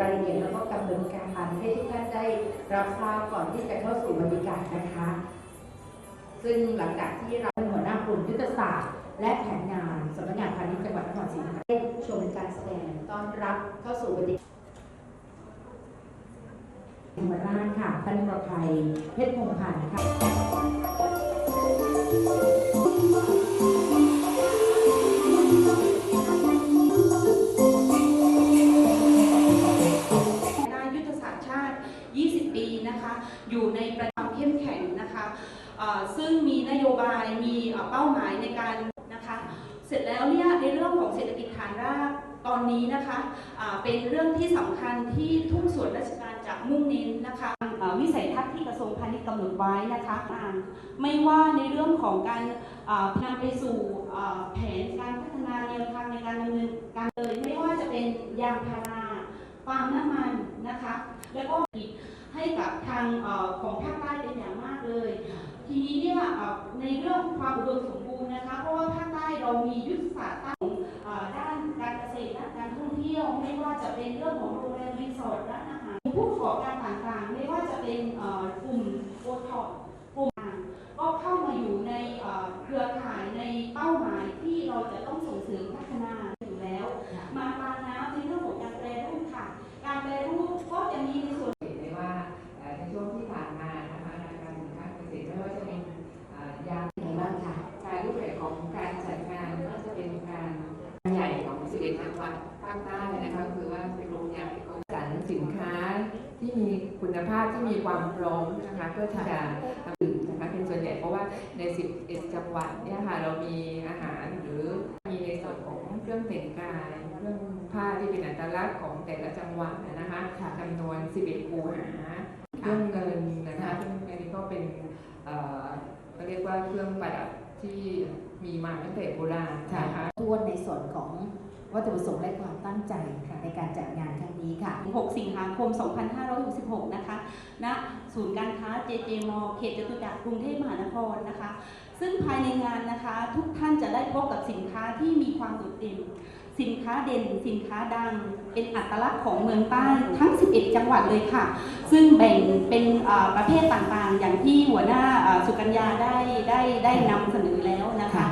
รายละเอียดแล้วก็กำหนดการให้ทุกท่านได้รับทราบก่อนที่จะเข้าสู่บรรยากาศนะคะ ซึ่งหลังจากที่เราเป็นหัวหน้ากลุ่มยุทธศาสตร์ และแผนงานสำนักงานพาณิชย์จังหวัดนครศรีธรรมราชได้ชมการแสดงต้อนรับเข้าสู่บรรยากาศธรรมราค่ะท่านประภัยเพชรพงษ์พันธ์ค่ะ ซึ่งมีนโยบายมีเป้าหมายในการนะคะเสร็จแล้วเนี่ยในเรื่องของเศรษฐกิจฐานรากตอนนี้นะคะเป็นเรื่องที่สำคัญที่ทุกส่วนราชการจะมุ่งเน้นนะคะวิสัยทัศน์ที่กระทรวงพาณิชย์กำหนดไว้นะคะอ่านไม่ว่าในเรื่องของการนำไปสู่แผนการพัฒนาแนวทางในการดำเนินการเลย ไม่ว่าจะเป็นยางพาราปาล์มน้ำมันนะคะ แล้วก็ให้กับทางอของภาค ทีนี้เนี่ยในเรื่องความอุดมสมบูรณ์นะคะ เพราะว่าภาคใต้เรามียุทธศาสตร์ตั้งด้านการเกษตรและการท่องเที่ยว ไม่ว่าจะเป็นเรื่องของโรงแรมรีสอร์ทร้านอาหารผู้ประกอบการต่างๆ ญ่ของ11จังหวัดภาคใต้นะคะก็คือว่าเป็นโรงใหญ่ของสรรสินค้าที่มีคุณภาพที่มีความพร้อมนะคะเพื่อที่จะทำดื่มนะคะเป็นส่วนใหญ่เพราะว่าใน 11 จังหวัดเนี่ยค่ะเรามีอาหารหรือมีในส่วนของเครื่องแต่งกายเครื่องผ้าที่เป็นอัตลักษณ์ของแต่ละจังหวัดนะคะจำนวน 11 คูหาเครื่องเงินนะคะซึ่งอันนี้ก็เป็นเอ่อก็เรียกว่าเครื่องประดับที่มีมาตั้งแต่โบราณนะคะ ทวนในส่วนของวัตถุประสงค์และความตั้งใจค่ะในการจัดงานครั้งนี้ค่ะ 6 สิงหาคม 2566 นะคะ ณ ศูนย์การค้า JJ m a l l เขตจตุจักรกรุงเทพมหานครนะคะ ซึ่งภายในงานนะคะ ทุกท่านจะได้พบกับสินค้าที่มีความโดดเด่น สินค้าเด่น สินค้าดัง เป็นอัตลักษณ์ของเมืองใต้ทั้ง 11 จังหวัดเลยค่ะ ซึ่งแบ่งเป็นประเภทต่างๆ อย่างที่หัวหน้าสุกัญญาได้ได้ได้นำเสนอแล้วนะคะ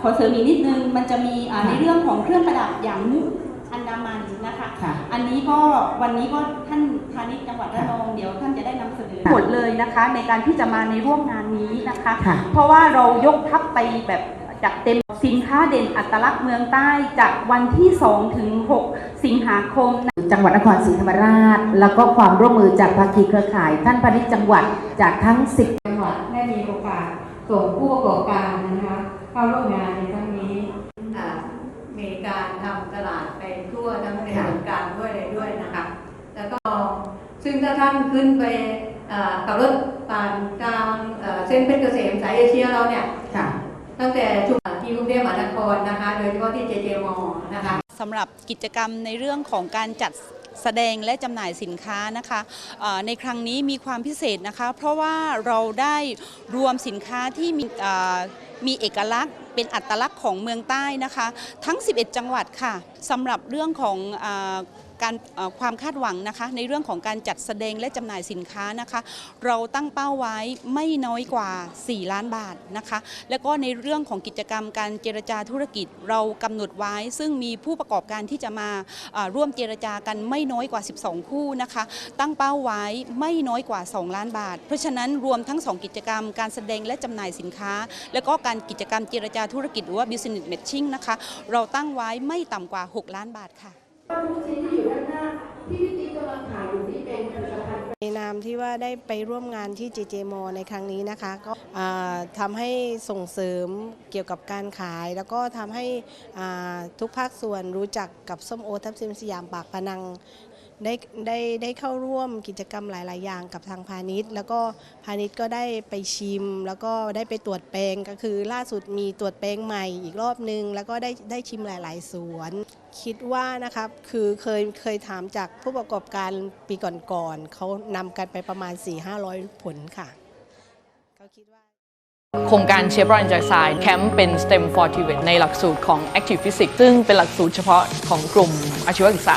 ขอเสริมอีกนิดนึง มันจะมีอ่าในเรื่องของเครื่องประดับอย่างมุกอันดามันนะคะค่ะอันนี้ก็วันนี้ก็ท่านพาณิชย์จังหวัดระนองเดี๋ยวท่านจะได้นำเสนอหมดเลยนะคะ ในการที่จะมาในร่วมงานนี้นะคะค่ะเพราะว่าเรายกทัพไปแบบจัดเต็มสินค้าเด่นอัตลักษณ์เมืองใต้จากวันที่ 2 ถึง 6 สิงหาคม จังหวัดนครศรีธรรมราช แล้วก็ความร่วมมือจากภาคีเครือข่าย ท่านพาณิชย์จังหวัดจากทั้ง 10 จังหวัดได้มีโอกาสส่งผู้ประกอบการนะคะ เข้าร่วมงานในครั้งนี้อ่ามีการทำตลาดไปทั่วทั้งในส่วนกลางด้วยอะไรด้วยนะคะ แล้วก็ซึ่งถ้าท่านขึ้นไปอ่าขับรถผ่านทางเอ่อเส้นเพชรเกษมสายเอเชียเราเนี่ยค่ะตั้งแต่ชุมชนที่กรุงเทพมหานครนะคะ โดยเฉพาะที่เจเจมอนะคะสำหรับกิจกรรมในเรื่องของการจัดแสดงและจำหน่ายสินค้านะคะเอ่อในครั้งนี้มีความพิเศษนะคะ เพราะว่าเราได้รวมสินค้าที่มีเอ่อ มีเอกลักษณ์ เป็นอัตลักษณ์ของเมืองใต้นะคะ ทั้ง 11 จังหวัดค่ะสำหรับเรื่องของ การความคาดหวังนะคะในเรื่องของการจัดแสดงและจำหน่ายสินค้านะคะ เราตั้งเป้าไว้ไม่น้อยกว่า 4 ล้านบาทนะคะ แล้วก็ในเรื่องของกิจกรรมการเจรจาธุรกิจเรากำหนดไว้ ซึ่งมีผู้ประกอบการที่จะมาร่วมเจรจากันไม่น้อยกว่า 12 คู่นะคะ ตั้งเป้าไว้ไม่น้อยกว่า 2 ล้านบาท เพราะฉะนั้นรวมทั้ง 2 กิจกรรมการแสดงและจำหน่ายสินค้า แล้วก็การกิจกรรมเจรจาธุรกิจหรือว่า business matching นะคะ เราตั้งไว้ไม่ต่ำกว่า 6 ล้านบาทค่ะ ในนามที่ว่าได้ไปร่วมงานที่ JJ m ในครั้งนี้นะคะ ก็ทำให้ส่งเสริมเกี่ยวกับการขาย แล้วก็ทำให้ทุกภาคส่วนรู้จักกับส้มโอทับซิมสยามปากพนัง ได้ได้ได้เข้าร่วมกิจกรรมหลาย ๆ อย่างกับทางพาณิชย์ แล้วก็พาณิชย์ก็ได้ไปชิม แล้วก็ได้ไปตรวจแปลงก็คือล่าสุดมีตรวจแปลงใหม่อีกรอบนึง แล้วก็ได้ได้ชิมหลาย ๆ สวน คิดว่านะครับคือเคยเคยถามจากผู้ประกอบการปีก่อน ๆเขานำกันไปประมาณ 4-500 ผลค่ะเขาคิดว่าโครงการเชฟรอนจากสายแคมป์เป็น STEM for TVET ในหลักสูตรของ Active Physics ซึ่งเป็นหลักสูตรเฉพาะของกลุ่มอาชีวศึกษา